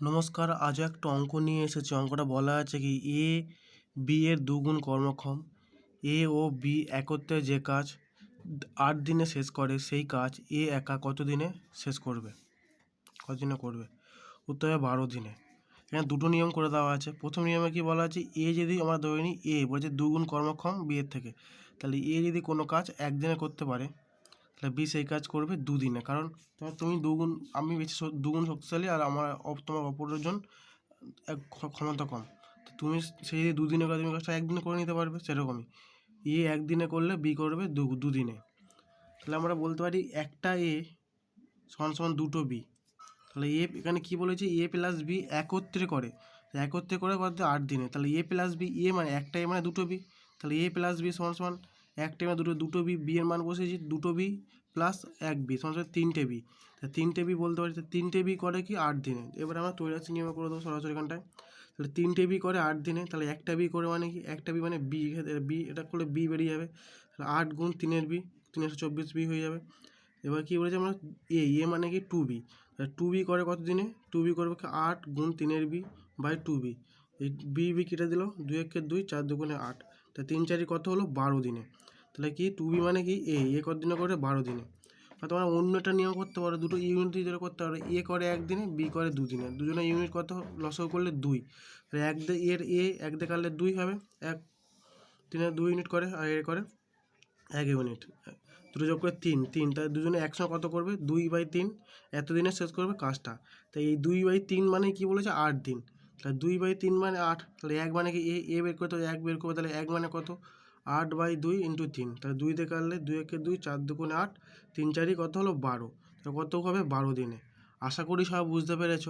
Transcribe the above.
নমস্কার আজ একটা অঙ্ক নিয়ে এসেছি। অঙ্কটা বলা আছে কি এ বি এর দুগুণ কর্মক্ষম। এ ও বি একত্রে যে কাজ আট দিনে শেষ করে, সেই কাজ এ একা কত দিনে শেষ করবে? কত দিনে করবে? উত্তর হবে বারো দিনে। এখানে দুটো নিয়ম করে দেওয়া আছে। প্রথম নিয়মে কি বলা আছে এ যদি আমরা ধরে নিই এ বলছে দুগুণ কর্মক্ষম বি এর থেকে। তাহলে এ যদি কোনো কাজ একদিনে করতে পারে তাহলে বি সেই কাজ করবে দুদিনে। কারণ তোমার তুমি দুগুণ, আমি বেশি দুগুণ শক্তিশালী আর আমার তোমার অপরজন এক ক্ষমতা কম। তো তুমি সেই যদি দুদিনে করে তুমি কাজটা একদিনে করে নিতে পারবে সেরকমই। এ একদিনে করলে বি করবে দু, দুদিনে। তাহলে আমরা বলতে পারি একটা এ সমান সমান দুটো বি তাহলে এ এখানে কি বলেছে? এ প্লাস বি একত্রে করে। একত্রে করে করতে আট দিনে। তাহলে এ প্লাস বি এ মানে একটা এ মানে দুটো বি তাহলে এ প্লাস বি সমান সমান একটা মানে দুটো দুটো বি বি এর মান বসেছি দুটো বি প্লাস এক বি, সমান তিনটে বি। তা তিনটে বি বলতে পারি তিনটে বি করে কি আট দিনে? এবার আমরা তৈরাসি নিয়মে করে দেবো সরাসরি এখানটায়। তাহলে তিনটে বি করে আট দিনে, তাহলে একটা বি করে মানে কি? একটা বি মানে বি বি, এটা করলে বি বেরিয়ে যাবে। তাহলে আট গুণ তিনের বি, তিনশো চব্বিশ বি হয়ে যাবে। এবার কী বলেছে আমরা? এ এ মানে কি? Two B. টু বি করে কত দিনে? টু বি করবে আট গুণ তিনের বি বাই টু বি। এই বি বি কেটে দিল, দুই একে দুই, চার দুগুণে আট। তা তিন চারি কত হলো? বারো দিনে। তাহলে কি টু বি মানে কি এ এ দিনে করে বারো দিনে। বা তোমরা অন্য একটা নিয়ম করতে পারো, দুটো ইউনিট যেটা করতে পারো। এ করে একদিনে বি করে দুদিনে। দুজনে ইউনিট কত? লসও করলে দুই। তাহলে এক দে এর এ এক দিয়ে কাটলে দুই হবে। এক, তিনের দুই ইউনিট করে, আর এর করে এক ইউনিট দুটো যোগ করে তিন। তিন তাই দুজনে একসঙ্গে কত করবে? দুই বাই তিন। এত দিনে শেষ করবে কাজটা। তাই এই দুই বাই তিন মানে কি বলেছে? আট দিন। তাহলে দুই বাই তিন মানে আট, তাহলে এক মানে কি এ এ বের করতে এক বের করবে, তাহলে এক মানে কত? আট বাই দুই ইন্টু তিন, তাহলে দুই দিয়ে কাটলে দুই একে দুই, চার দুগুণে আট, তিন চারই কত হলো বারো, তাহলে কত হবে? বারো দিনে। আশা করি সব বুঝতে পেরেছ।